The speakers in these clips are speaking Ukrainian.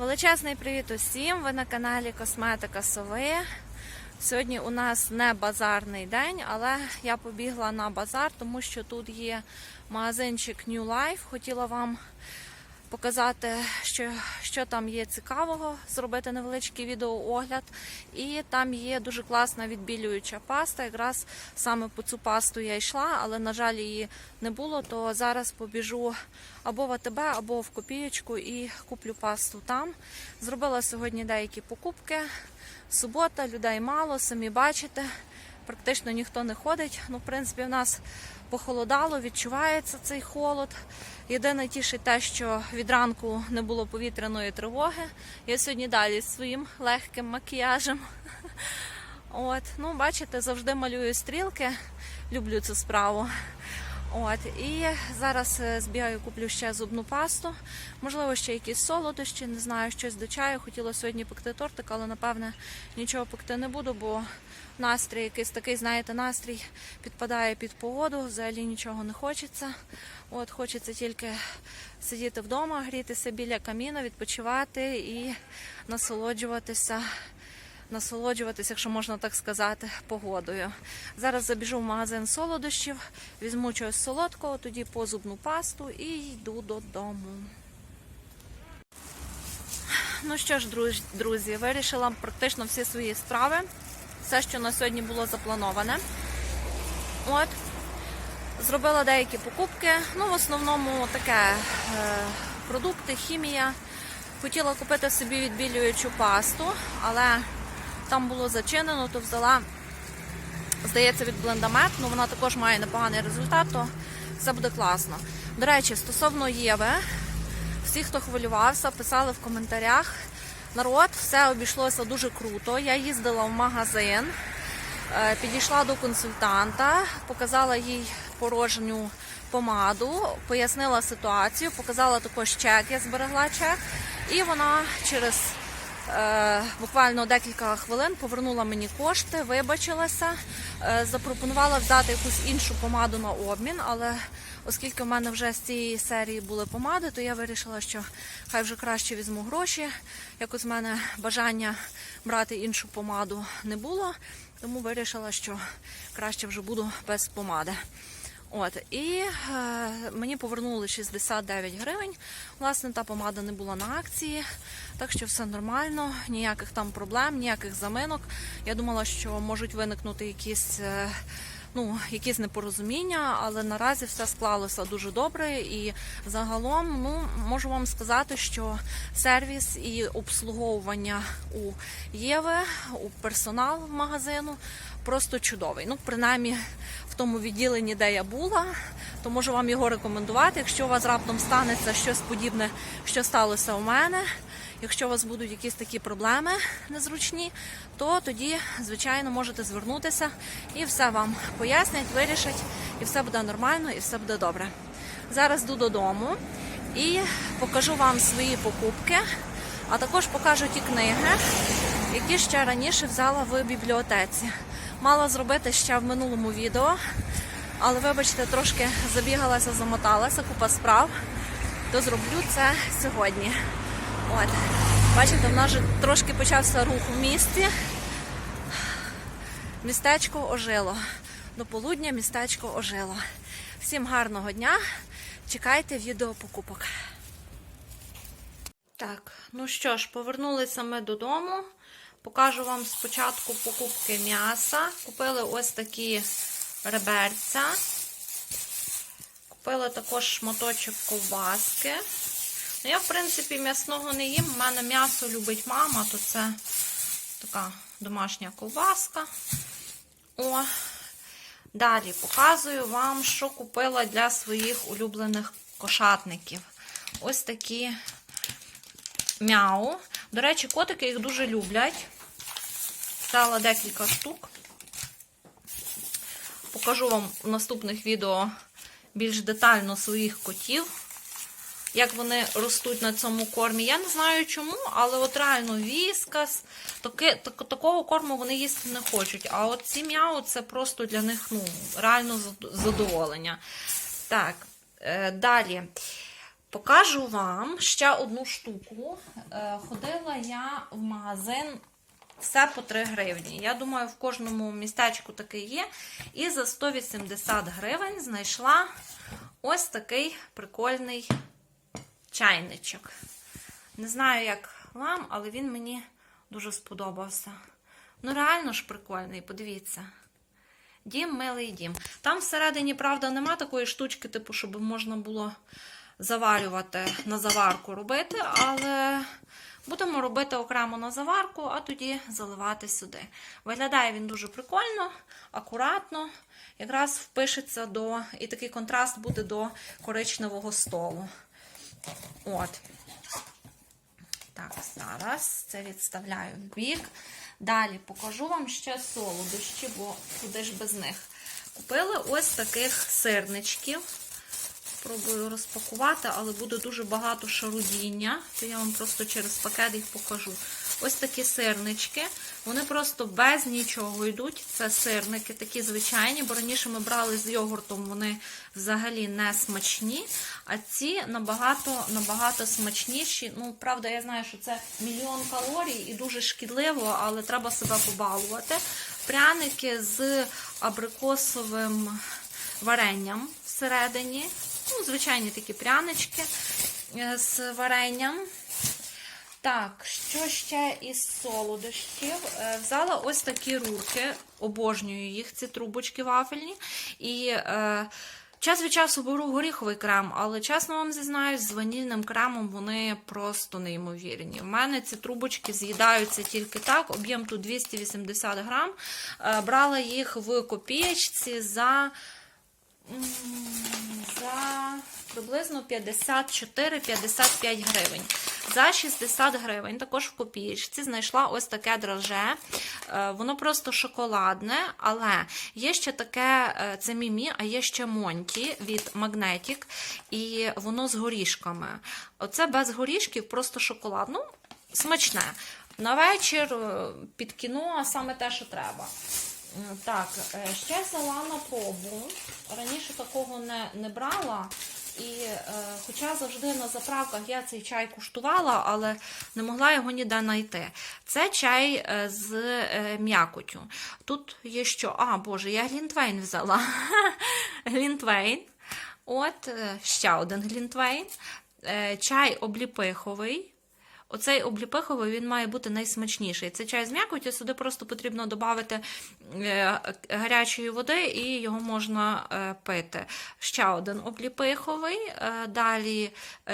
Величезний привіт усім! Ви на каналі Косметика Сови. Сьогодні у нас не базарний день, але я побігла на базар, тому що тут є магазинчик New Life. Хотіла вам показати, що, що там є цікавого, зробити невеличкий відеоогляд. І там є дуже класна відбілююча паста. Якраз саме по цю пасту я йшла, але, на жаль, її не було. То зараз побіжу або в АТБ, або в копієчку і куплю пасту там. Зробила сьогодні деякі покупки. Субота, людей мало, самі бачите. Практично ніхто не ходить. Ну, в принципі, в нас похолодало, відчувається цей холод. Єдине тішить те, що від ранку не було повітряної тривоги. Я сьогодні далі зі своїм легким макіяжем. От, ну, бачите, завжди малюю стрілки. Люблю цю справу. От, і зараз е, збігаю, куплю ще зубну пасту. Можливо, ще якісь солодощі, не знаю, щось до чаю. Хотіла сьогодні пекти тортик, але напевне нічого пекти не буду, бо настрій якийсь такий, знаєте, настрій підпадає під погоду, взагалі нічого не хочеться. От, хочеться тільки сидіти вдома, грітися біля каміна, відпочивати і насолоджуватися насолоджуватися, якщо можна так сказати, погодою. Зараз забіжу в магазин солодощів, візьму чогось солодкого, тоді позубну пасту і йду додому. Ну що ж, друзі, вирішила практично всі свої справи, все, що на сьогодні було заплановане. От. Зробила деякі покупки. Ну, в основному таке е, продукти, хімія. Хотіла купити собі відбілюючу пасту, але там було зачинено, то взяла, здається, від Блендамет. Ну, вона також має непоганий результат, то все буде класно. До речі, стосовно Єви, всі, хто хвилювався, писали в коментарях. Народ, все обійшлося дуже круто. Я їздила в магазин, е, підійшла до консультанта, показала їй порожню помаду, пояснила ситуацію, показала також чек, я зберегла чек, і вона через буквально декілька хвилин повернула мені кошти, вибачилася, е, запропонувала взяти якусь іншу помаду на обмін, але оскільки в мене вже з цієї серії були помади, то я вирішила, що хай вже краще візьму гроші. Якось в мене бажання брати іншу помаду не було, тому вирішила, що краще вже буду без помади. От і е, мені повернули 69 гривень. Власне, та помада не була на акції, так що все нормально, ніяких там проблем, ніяких заминок. Я думала, що можуть виникнути якісь. е, Ну, якісь непорозуміння, але наразі все склалося дуже добре. І загалом, ну можу вам сказати, що сервіс і обслуговування у Єви, у персонал магазину просто чудовий. Ну, принаймні, тому відділенні, де я була, то можу вам його рекомендувати. Якщо у вас раптом станеться щось подібне, що сталося у мене. Якщо у вас будуть якісь такі проблеми незручні, то тоді, звичайно, можете звернутися і все вам пояснять, вирішать, і все буде нормально, і все буде добре. Зараз йду додому і покажу вам свої покупки, а також покажу ті книги, які ще раніше взяла в бібліотеці. Мала зробити ще в минулому відео, але вибачте, трошки забігалася, замоталася, купа справ, то зроблю це сьогодні. От, бачите, в нас вже трошки почався рух в місті. Містечко ожило. До полудня містечко ожило. Всім гарного дня. Чекайте відео покупок. Так, ну що ж, повернулися ми додому. Покажу вам спочатку покупки м'яса. Купили ось такі реберця. Купили також шматочок ковбаски. Ну, я, в принципі, м'ясного не їм. У мене м'ясо любить мама, то це така домашня ковбаска. О, далі показую вам, що купила для своїх улюблених кошатників. Ось такі мяу. До речі, котики їх дуже люблять. Взяла декілька штук. Покажу вам в наступних відео більш детально своїх котів як вони ростуть на цьому кормі. Я не знаю чому, але от реально віскас, таки, так, такого корму вони їсти не хочуть. А от ці м'яу це просто для них ну, реально задоволення. Так, е, далі. Покажу вам ще одну штуку. Е, Ходила я в магазин все по 3 гривні. Я думаю, в кожному містечку такий є. І за 180 гривень знайшла ось такий прикольний чайничок. Не знаю, як вам, але він мені дуже сподобався. Ну, реально ж прикольний, подивіться. Дім, милий дім. Там всередині, правда, нема такої штучки, типу, щоб можна було заварювати на заварку робити, але будемо робити окремо на заварку, а тоді заливати сюди. Виглядає він дуже прикольно, акуратно, якраз впишеться до, і такий контраст буде до коричневого столу. От. Так, зараз це відставляю в бік. Далі покажу вам ще солодощі, бо куди ж без них. Купили ось таких сирничків. Спробую розпакувати, але буде дуже багато шарудіння, то я вам просто через пакет їх покажу. Ось такі сирнички. Вони просто без нічого йдуть. Це сирники, такі звичайні, бо раніше ми брали з йогуртом, вони взагалі не смачні. А ці набагато набагато смачніші. Ну, правда, я знаю, що це мільйон калорій і дуже шкідливо, але треба себе побалувати. Пряники з абрикосовим варенням всередині. Ну, звичайні такі прянички е, з варенням. Так, що ще із солодощів? Е, Взяла ось такі рурки, обожнюю їх, ці трубочки вафельні. І е, час від часу беру горіховий крем, але чесно вам зізнаюсь, з ванільним кремом вони просто неймовірні. У мене ці трубочки з'їдаються тільки так, об'єм тут 280 грам. Е, брала їх в копієчці за за приблизно 54-55 гривень. За 60 гривень, також в копієчці, знайшла ось таке драже. Е, Воно просто шоколадне, але є ще таке, е, це мімі, а є ще Монті від Magnetic, і воно з горішками. Оце без горішків, просто шоколад. Ну, смачне. На вечір е, під кіно саме те, що треба. Так, е, ще взяла на пробу. Раніше такого не, не брала. І е, хоча завжди на заправках я цей чай куштувала, але не могла його ніде знайти. Це чай е, з е, м'якотю. Тут є що? А, Боже, я глінтвейн взяла. глінтвейн. От е, ще один глінтвейн. Чай обліпиховий. Оцей обліпиховий він має бути найсмачніший. Це чай з м'якоті, сюди просто потрібно додати е, гарячої води і його можна е, пити. Ще один обліпиховий, е, далі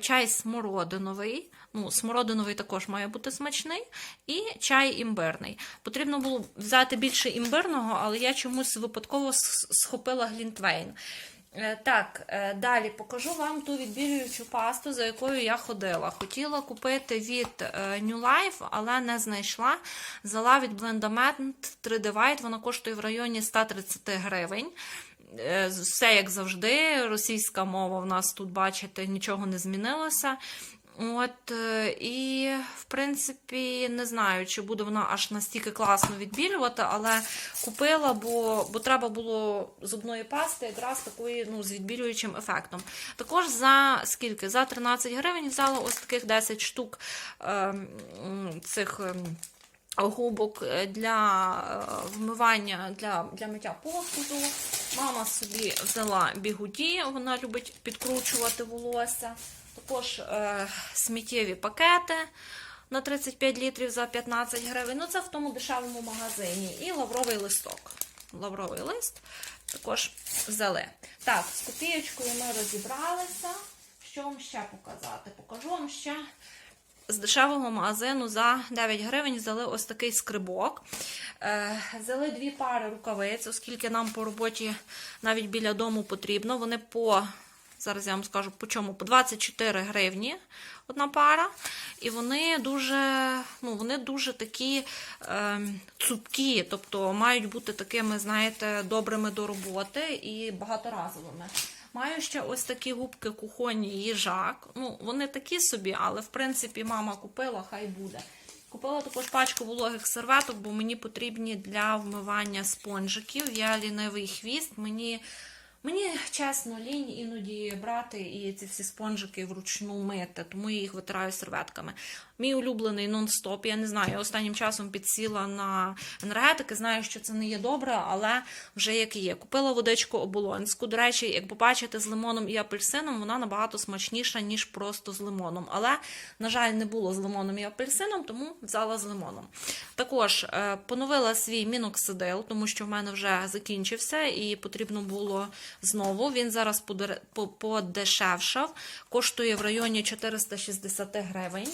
чай смородиновий. Ну, смородиновий також має бути смачний, і чай імбирний. Потрібно було взяти більше імбирного, але я чомусь випадково схопила глінтвейн. Е, Так, е, далі покажу вам ту відбілюючу пасту, за якою я ходила. Хотіла купити від е, New Life, але не знайшла. Взяла від Blendament 3D White, вона коштує в районі 130 гривень. Все як завжди, російська мова в нас тут, бачите, нічого не змінилося. От, е, і, в принципі, не знаю, чи буде вона аж настільки класно відбілювати, але купила, бо, бо треба було зубної пасти якраз такої ну, з відбілюючим ефектом. Також за скільки? За 13 гривень взяла ось таких 10 штук е, цих. ем, Губок е, для е, вмивання для, для миття посуду. Мама собі взяла бігуді, вона любить підкручувати волосся. Також е, сміттєві пакети на 35 літрів за 15 гривень. Ну, це в тому дешевому магазині. І лавровий листок. Лавровий лист також взяли. Так, з копієчкою ми розібралися. Що вам ще показати? Покажу вам ще з дешевого магазину за 9 гривень взяли ось такий скрибок. Е, взяли дві пари рукавиць, оскільки нам по роботі навіть біля дому потрібно. Вони по, зараз я вам скажу, по чому? По 24 гривні одна пара. І вони дуже, ну, вони дуже такі е, цупкі, тобто мають бути такими, знаєте, добрими до роботи і багаторазовими. Маю ще ось такі губки кухонні їжак. Ну, вони такі собі, але в принципі мама купила, хай буде. Купила також пачку вологих серветок, бо мені потрібні для вмивання спонжиків. Я лінивий хвіст, мені Мені чесно, лінь іноді брати і ці всі спонжики вручну мити, тому я їх витираю серветками. Мій улюблений нон-стоп. Я не знаю, я останнім часом підсіла на енергетики. Знаю, що це не є добре, але вже як є. Купила водичку оболонську. До речі, як побачите, з лимоном і апельсином вона набагато смачніша, ніж просто з лимоном. Але, на жаль, не було з лимоном і апельсином, тому взяла з лимоном. Також е, поновила свій міноксидил, тому що в мене вже закінчився і потрібно було знову. Він зараз подешевшав, коштує в районі 460 гривень.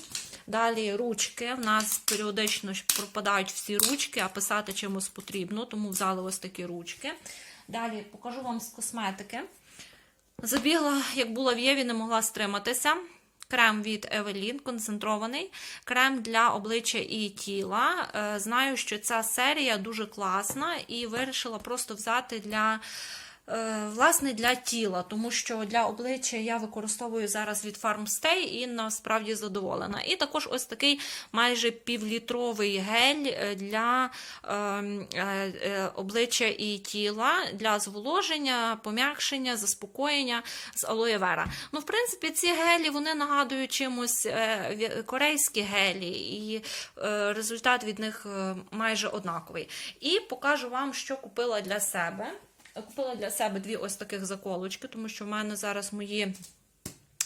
Далі ручки. В нас періодично пропадають всі ручки, а писати чимось потрібно, тому взяли ось такі ручки. Далі покажу вам з косметики. Забігла, як була в Єві, не могла стриматися. Крем від Evelyn, концентрований, крем для обличчя і тіла. Е, Знаю, що ця серія дуже класна, і вирішила просто взяти для. Е, Власне, для тіла, тому що для обличчя я використовую зараз від Farmstay і насправді задоволена. І також ось такий майже півлітровий гель е, для е, е, обличчя і тіла, для зволоження, пом'якшення, заспокоєння з алоє вера. Ну, в принципі, ці гелі вони нагадують чимось корейські гелі, і результат від них майже однаковий. І покажу вам, що купила для себе. Купила для себе дві ось таких заколочки, тому що в мене зараз мої,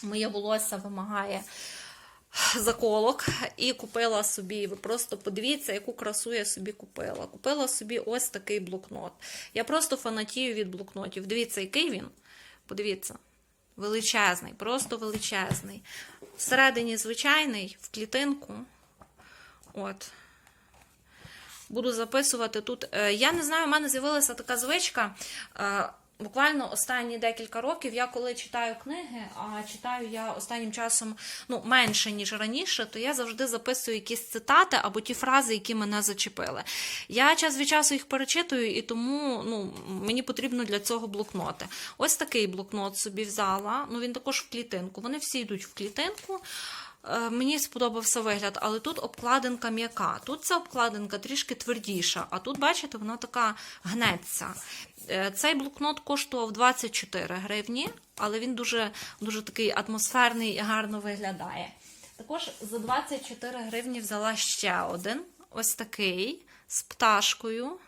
моє волосся вимагає заколок. І купила собі, ви просто подивіться, яку красу я собі купила. Купила собі ось такий блокнот. Я просто фанатію від блокнотів. Дивіться, який він. Подивіться. Величезний, просто величезний. Всередині звичайний, в клітинку. От. Буду записувати тут. Е, Я не знаю, в мене з'явилася така звичка. е, Буквально останні декілька років я коли читаю книги, а читаю я останнім часом ну, менше, ніж раніше, то я завжди записую якісь цитати або ті фрази, які мене зачепили. Я час від часу їх перечитую, і тому ну, мені потрібно для цього блокноти. Ось такий блокнот собі взяла. Ну, він також в клітинку. Вони всі йдуть в клітинку. Е, Мені сподобався вигляд, але тут обкладинка м'яка. Тут ця обкладинка трішки твердіша, а тут, бачите, вона така гнеться. Е, Цей блокнот коштував 24 гривні, але він дуже, дуже такий атмосферний і гарно виглядає. Також за 24 гривні взяла ще один ось такий з пташкою.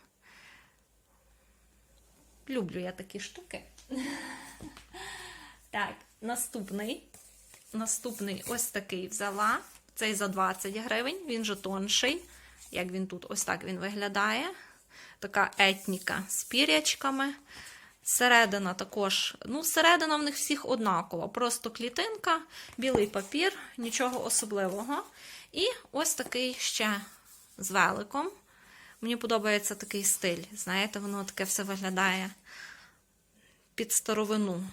Люблю я такі штуки. Так, наступний. Наступний ось такий взяла. Цей за 20 гривень, він же тонший. Як він тут, ось так він виглядає. Така етніка з пірячками. Середина також, ну, середина в них всіх однакова. Просто клітинка, білий папір, нічого особливого. І ось такий ще з великом. Мені подобається такий стиль. Знаєте, воно таке все виглядає під старовину.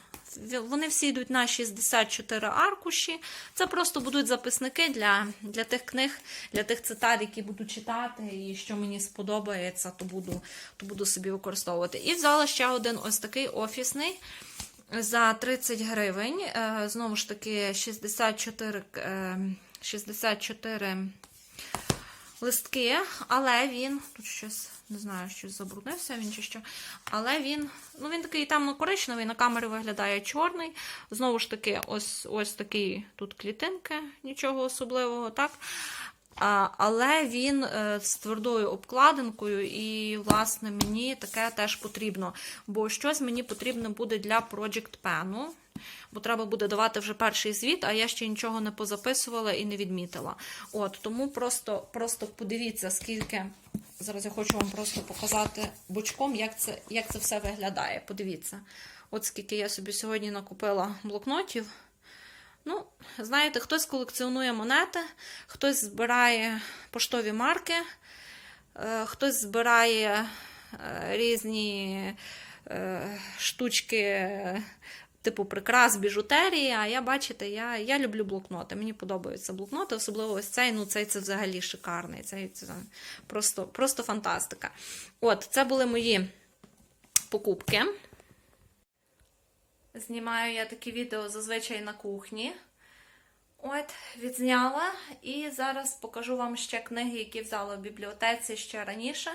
Вони всі йдуть на 64 аркуші. Це просто будуть записники для, для тих книг, для тих цитат, які буду читати, і що мені сподобається, то буду, то буду собі використовувати. І взяла ще один ось такий офісний за 30 гривень. Е, Знову ж таки, 64, е, 64 листки, але він тут щось не знаю, щось забруднився він чи що. Але він, ну він такий темно-коричневий, на камері виглядає чорний. Знову ж таки, ось ось такі тут клітинки, нічого особливого, так? Але він е, з твердою обкладинкою, і, власне, мені таке теж потрібно. Бо щось мені потрібно буде для Project Pen. Бо треба буде давати вже перший звіт, а я ще нічого не позаписувала і не відмітила. От, Тому просто, просто подивіться, скільки. Зараз я хочу вам просто показати бочком, як це, як це все виглядає. Подивіться, от скільки я собі сьогодні накупила блокнотів. Ну, знаєте, хтось колекціонує монети, хтось збирає поштові марки, е, хтось збирає е, різні е, штучки, типу прикрас, біжутерії. А я, бачите, я, я люблю блокноти. Мені подобаються блокноти, особливо ось цей. Ну, цей це взагалі шикарний. Цей це просто, просто фантастика. От, це були мої покупки. Знімаю я такі відео зазвичай на кухні. От, відзняла. І зараз покажу вам ще книги, які взяла в бібліотеці ще раніше.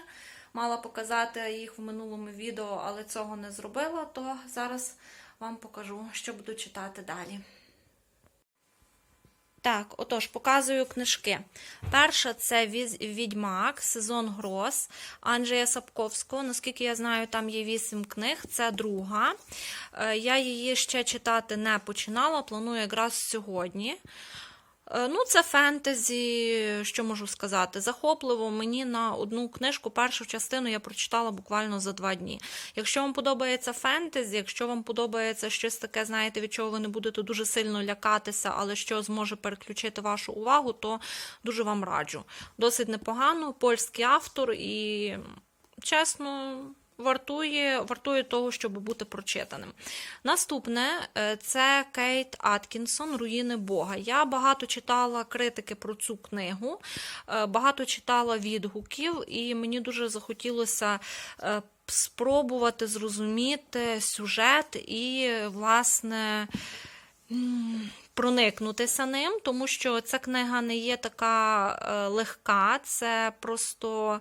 Мала показати їх в минулому відео, але цього не зробила, то зараз вам покажу, що буду читати далі. Так, отож, показую книжки. Перша це Відьмак, сезон гроз Анджея Сапковського. Наскільки я знаю, там є вісім книг. Це друга. Е, Я її ще читати не починала, планую якраз сьогодні. Е, Ну, це фентезі, що можу сказати. Захопливо мені на одну книжку, першу частину я прочитала буквально за два дні. Якщо вам подобається фентезі, якщо вам подобається щось таке, знаєте, від чого ви не будете дуже сильно лякатися, але що зможе переключити вашу увагу, то дуже вам раджу. Досить непогано, польський автор і чесно. Вартує, вартує того, щоб бути прочитаним. Наступне е, це Кейт Аткінсон Руїни Бога. Я багато читала критики про цю книгу, е, багато читала відгуків, і мені дуже захотілося е, спробувати зрозуміти сюжет і, власне, проникнутися ним, тому що ця книга не є така легка, це просто.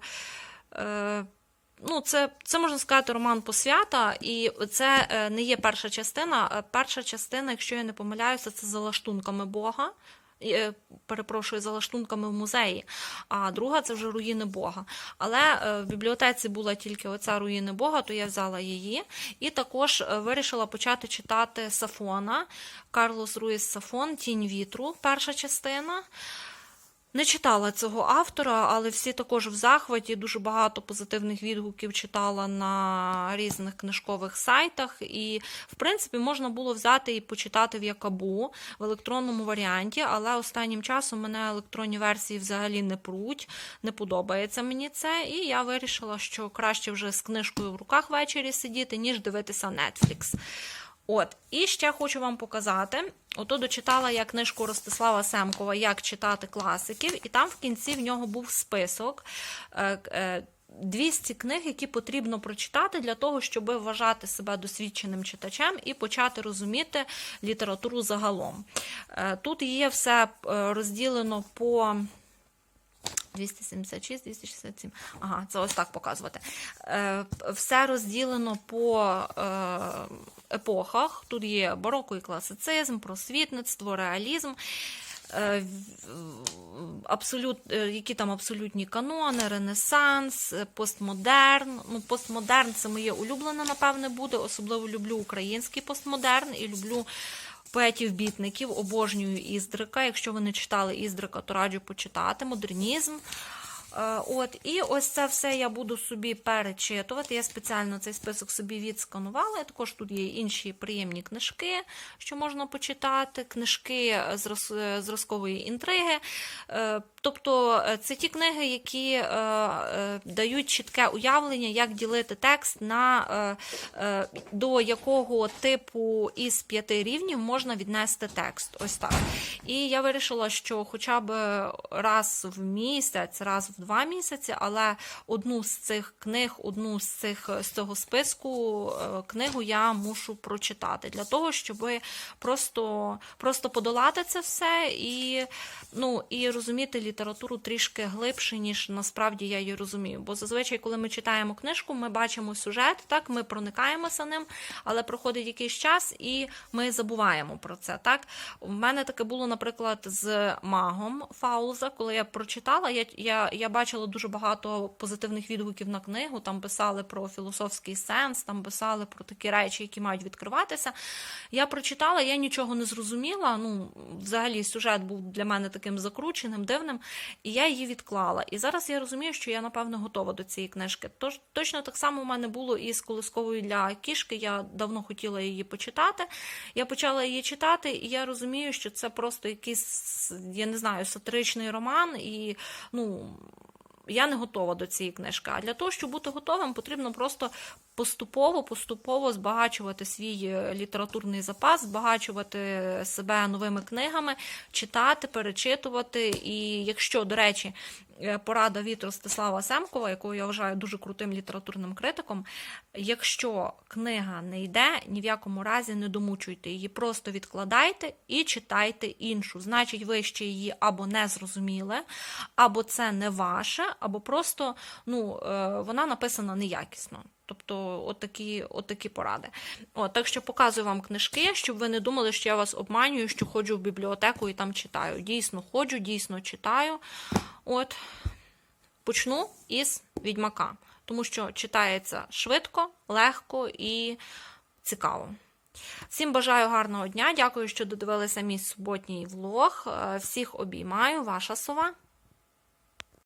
Ну, це, це можна сказати роман посвята, і це е, не є перша частина. Е, Перша частина, якщо я не помиляюся, це за лаштунками Бога. Е, Перепрошую, за лаштунками в музеї, а друга це вже руїни Бога. Але в бібліотеці була тільки оця руїни Бога, то я взяла її. І також вирішила почати читати Сафона, Карлос Руїс Сафон, Тінь вітру, перша частина. Не читала цього автора, але всі також в захваті. Дуже багато позитивних відгуків читала на різних книжкових сайтах. І, в принципі, можна було взяти і почитати в Якабу в електронному варіанті, але останнім часом мене електронні версії взагалі не пруть, не подобається мені це. І я вирішила, що краще вже з книжкою в руках ввечері сидіти, ніж дивитися Netflix. От, і ще хочу вам показати. Ото дочитала я книжку Ростислава Семкова Як читати класиків, і там в кінці в нього був список. е, е, 200 книг, які потрібно прочитати для того, щоб вважати себе досвідченим читачем і почати розуміти літературу загалом. Е, Тут є все е, розділено по 276, 267. Ага, це ось так показувати. Е, Все розділено по е, епохах. Тут є бароко і класицизм, просвітництво, реалізм. е, Абсолют, які там абсолютні канони, Ренесанс, постмодерн. Ну, постмодерн це моє улюблене, напевне, буде. Особливо люблю український постмодерн і люблю поетів-бітників, обожнюю Іздрика. Якщо ви не читали Іздрика, то раджу почитати. Модернізм. Е, От, і ось це все я буду собі перечитувати. Я спеціально цей список собі відсканувала. Також тут є інші приємні книжки, що можна почитати, книжки зраз- е, зразкової інтриги. Е, Тобто е, це ті книги, які е, е, дають чітке уявлення, як ділити текст на е, е, до якого типу із п'яти рівнів можна віднести текст. Ось так. І я вирішила, що хоча б раз в місяць, раз в два місяці, але одну з цих книг, одну з цих з цього списку е, книгу я мушу прочитати для того, щоб просто, просто подолати це все і, ну, і розуміти літературу трішки глибше, ніж насправді я її розумію. Бо зазвичай, коли ми читаємо книжку, ми бачимо сюжет, так, ми проникаємося ним, але проходить якийсь час і ми забуваємо про це. Так? У мене таке було, наприклад, з магом Фауза, коли я прочитала, я, я, я бачила дуже багато позитивних відгуків на книгу. Там писали про філософський сенс, там писали про такі речі, які мають відкриватися. Я прочитала, я нічого не зрозуміла. Ну, взагалі, сюжет був для мене таким закрученим, дивним, і я її відклала. І зараз я розумію, що я, напевно, готова до цієї книжки. Тож точно так само у мене було і з колисковою для кішки. Я давно хотіла її почитати. Я почала її читати, і я розумію, що це просто якийсь, я не знаю, сатиричний роман, і ну. Я не готова до цієї книжки. А для того, щоб бути готовим, потрібно просто поступово, поступово збагачувати свій е, літературний запас, збагачувати себе новими книгами, читати, перечитувати. І якщо, до речі, е, порада від Ростислава Семкова, яку я вважаю дуже крутим літературним критиком, якщо книга не йде, ні в якому разі не домучуйте її, просто відкладайте і читайте іншу. Значить, ви ще її або не зрозуміли, або це не ваше, або просто ну, е, вона написана неякісно. Тобто, от такі, от такі поради. От, так що показую вам книжки, щоб ви не думали, що я вас обманюю, що ходжу в бібліотеку і там читаю. Дійсно ходжу, дійсно читаю. От, почну із відьмака, тому що читається швидко, легко і цікаво. Всім бажаю гарного дня. Дякую, що додивилися мій суботній влог. Е, Всіх обіймаю, ваша сова.